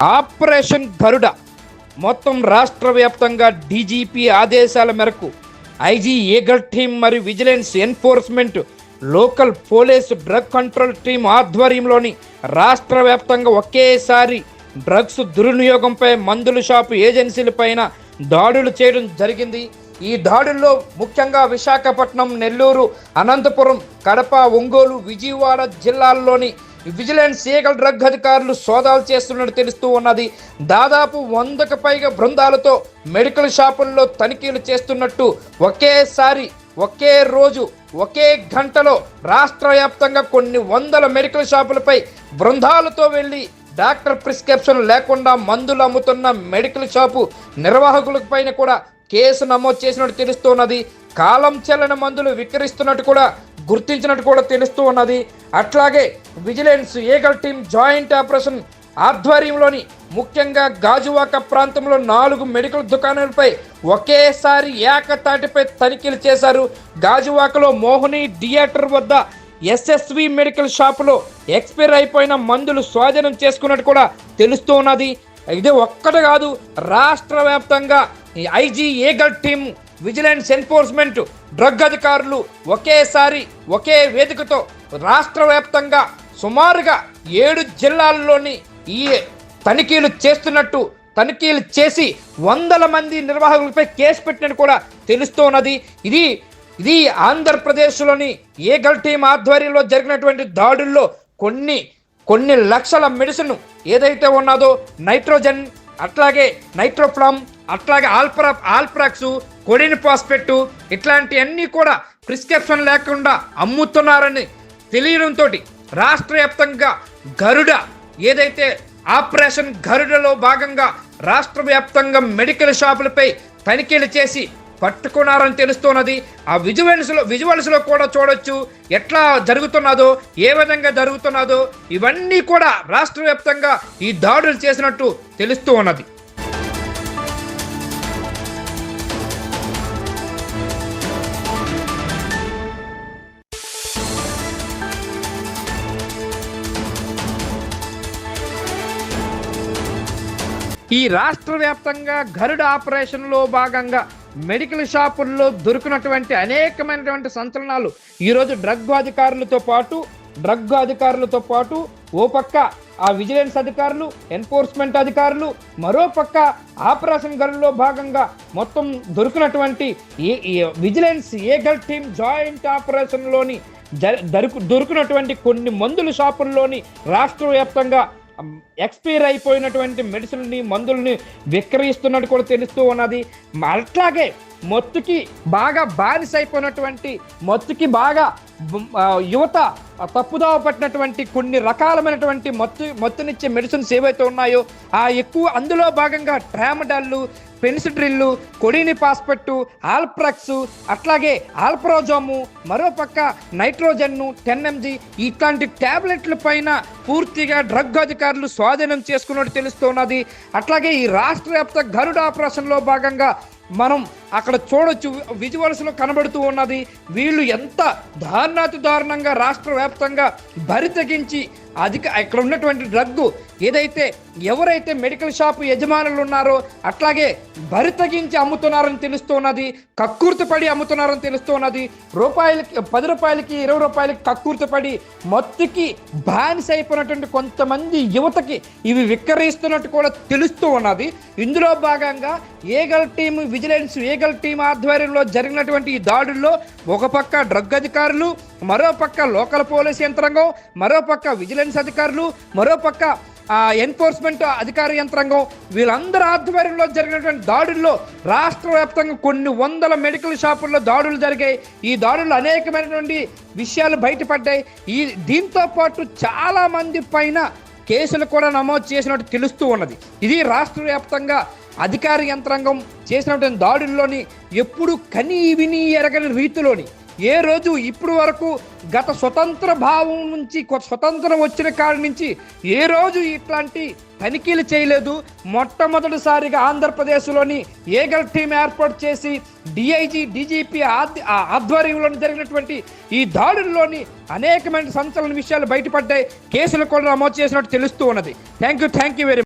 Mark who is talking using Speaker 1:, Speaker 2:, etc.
Speaker 1: Operation గరుడ మొత్తం రాష్ట్ర వ్యాప్తంగా డీజీపీ ఆదేశాల మేరకు ఐజీ ఈగల్ టీం మరియు vigilance enforcement local police drug control team ఆధ్వర్యంలోని రాష్ట్ర వ్యాప్తంగా ఒకేసారి డ్రగ్స్ దుర్వినియోగంపై మందుల షాపు ఏజెన్సీలపైన దాడులు చేయడం జరిగింది. ఈ దాడుల్లో ముఖ్యంగా విశాఖపట్నం నెల్లూరు అనంతపురం కడప ఒంగోలు విజయవాడ జిల్లాల్లోని విజిలెన్స్ ఈగల్ డ్రగ్ అధికారులు సోదాలు చేస్తున్నట్టు తెలుస్తూ ఉన్నది. దాదాపు వందకు పైగా బృందాలతో మెడికల్ షాపుల్లో తనిఖీలు చేస్తున్నట్టు ఒకేసారి ఒకే రోజు ఒకే గంటలో రాష్ట్ర వ్యాప్తంగా కొన్ని వందల మెడికల్ షాపులపై బృందాలతో వెళ్ళి డాక్టర్ ప్రిస్క్రిప్షన్ లేకుండా మందులు అమ్ముతున్న మెడికల్ షాపు నిర్వాహకుల పైన కూడా కేసు నమోదు చేసినట్టు తెలుస్తున్నది కాలం చెల్లని మందులు విక్రయిస్తున్నట్టు కూడా గుర్తించినట్టు కూడా తెలుస్తూ ఉన్నది. అట్లాగే vigilance eagle team joint operation ఆధ్వర్యంలోని ముఖ్యంగా గాజువాక ప్రాంతంలో నాలుగు మెడికల్ దుకాణాలపై ఒకేసారి ఏకతాటిపై తనిఖీలు చేశారు. గాజువాకలో మోహిని థియేటర్ వద్ద ఎస్ఎస్వి మెడికల్ షాపులో ఎక్స్పైర్ అయిపోయిన మందులు స్వాధీనం చేసుకున్నట్టు కూడా తెలుస్తూ ఉన్నది. ఇది ఒక్కటి కాదు రాష్ట్ర వ్యాప్తంగా IG eagle team vigilance enforcement drug అధికారులు ఒకేసారి ఒకే వేదికతో రాష్ట్ర వ్యాప్తంగా సుమారుగా ఏడు జిల్లాల్లోని ఈ తనిఖీలు చేస్తున్నట్టు తనిఖీలు చేసి వందల మంది నిర్వాహకులపై కేసు పెట్టినట్టు కూడా తెలుస్తూ ఉన్నది ఇది ఇది ఆంధ్రప్రదేశ్లోని ఏగల్ టీం ఆధ్వర్యంలో జరిగినటువంటి దాడుల్లో కొన్ని కొన్ని లక్షల మెడిసిన్ ఏదైతే ఉన్నదో నైట్రోజన్ అట్లాగే నైట్రోఫ్లామ్ అట్లాగే ఆల్ప్రా ఆల్ప్రాక్స్ కొడిని పాస్పెట్టు ఇట్లాంటివన్నీ కూడా ప్రిస్క్రిప్షన్ లేకుండా అమ్ముతున్నారని తెలియడంతో రాష్ట్ర వ్యాప్తంగా గరుడ ఏదైతే ఆపరేషన్ గరుడలో భాగంగా రాష్ట్ర వ్యాప్తంగా మెడికల్ షాపులపై తనిఖీలు చేసి పట్టుకున్నారని తెలుస్తున్నది. ఆ విజువల్స్లో విజువల్స్లో కూడా చూడొచ్చు ఎట్లా జరుగుతున్నదో ఏ విధంగా జరుగుతున్నదో ఇవన్నీ కూడా రాష్ట్ర వ్యాప్తంగా ఈ దాడులు చేసినట్టు తెలుస్తూ ఉన్నది ఈ రాష్ట్ర వ్యాప్తంగా గరుడ ఆపరేషన్లో భాగంగా మెడికల్ షాపుల్లో దొరికినటువంటి అనేకమైనటువంటి సంచలనాలు. ఈరోజు డ్రగ్ అధికారులతో పాటు డ్రగ్ అధికారులతో పాటు ఓ పక్క ఆ విజిలెన్స్ అధికారులు ఎన్ఫోర్స్మెంట్ అధికారులు మరో పక్క ఆపరేషన్ గల్లో భాగంగా మొత్తం దొరికినటువంటి ఈ విజిలెన్స్ ఏగల్ టీమ్ జాయింట్ ఆపరేషన్లోని దొరుకు దొరికినటువంటి కొన్ని మందుల షాపుల్లోని రాష్ట్ర వ్యాప్తంగా ఎక్స్పైర్ అయిపోయినటువంటి మెడిసిన్ని మందుల్ని విక్రయిస్తున్నట్టు కూడా తెలుస్తూ ఉన్నది. అట్లాగే మొత్తుకి బాగా బానిస అయిపోయినటువంటి మొత్తుకి బాగా యువత తప్పుదావ పట్టినటువంటి కొన్ని రకాలమైనటువంటి మత్తు మత్తునిచ్చే మెడిసిన్స్ ఏవైతే ఉన్నాయో ఆ ఎక్కువ అందులో భాగంగా ట్రామడాళ్ళు పెన్సిడ్రిల్లు కొడిని పాస్పెట్టు ఆల్ప్రక్స్ అట్లాగే ఆల్ప్రోజోము మరోపక్క నైట్రోజన్ను టెన్ ఎంజీ ఇట్లాంటి ట్యాబ్లెట్ల పైన పూర్తిగా డ్రగ్ అధికారులు స్వాధీనం చేసుకున్నట్టు తెలుస్తున్నది అట్లాగే ఈ రాష్ట్ర వ్యాప్త గరుడ ఆపరేషన్లో భాగంగా మనం అక్కడ చూడొచ్చు విజువల్స్లో కనబడుతూ ఉన్నది. వీళ్ళు ఎంత దారుణాతి దారుణంగా రాష్ట్ర వ్యాప్తంగా బరి తెగించి అధిక ఇక్కడ ఉన్నటువంటి డ్రగ్ ఏదైతే ఎవరైతే మెడికల్ షాప్ యజమానులు ఉన్నారో అట్లాగే బరి తగ్గించి అమ్ముతున్నారని తెలుస్తున్నది కక్కుర్తిపడి అమ్ముతున్నారని తెలుస్తున్నది రూపాయలకి పది రూపాయలకి ఇరవై రూపాయలకి కక్కుర్తిపడి మత్తుకి బానిస అయిపోయినటువంటి కొంతమంది యువతకి ఇవి విక్రయిస్తున్నట్టు కూడా తెలుస్తూ ఉన్నది. ఇందులో భాగంగా eagle team vigilance eagle team ఆధ్వర్యంలో జరిగినటువంటి ఈ దాడుల్లో ఒక పక్క డ్రగ్ అధికారులు మరో పక్క లోకల్ పోలీస్ యంత్రాంగం మరో పక్క విజిలెన్స్ అధికారులు మరో పక్క ఎన్ఫోర్స్మెంట్ అధికార యంత్రాంగం. వీళ్ళందరి ఆధ్వర్యంలో జరిగినటువంటి దాడుల్లో రాష్ట్ర వ్యాప్తంగా కొన్ని వందల మెడికల్ షాపుల్లో దాడులు జరిగాయి. ఈ దాడుల్లో అనేకమైనటువంటి విషయాలు బయటపడ్డాయి. ఈ దీంతో పాటు చాలా మంది పైన కేసులు కూడా నమోదు చేసినట్టు తెలుస్తూ ఉన్నది. ఇది రాష్ట్ర వ్యాప్తంగా అధికార యంత్రాంగం చేసినటువంటి దాడుల్లోని ఎప్పుడు కనీ విని ఎరగని రీతిలోని ఏ రోజు ఇప్పుడు వరకు గత స్వతంత్ర భావం నుంచి స్వతంత్రం వచ్చిన కాడి నుంచి ఏ రోజు ఇట్లాంటి తనిఖీలు చేయలేదు. మొట్టమొదటిసారిగా ఆంధ్రప్రదేశ్లోని ఏగల్ టీం ఏర్పాటు చేసి డిఐజీ డీజీపీ ఆధ్వర్యంలో జరిగినటువంటి ఈ దాడుల్లోని అనేకమైన సంచలన విషయాలు బయటపడ్డాయి. కేసులు కూడా నమోదు చేసినట్టు తెలుస్తూ ఉన్నది. Thank you thank you very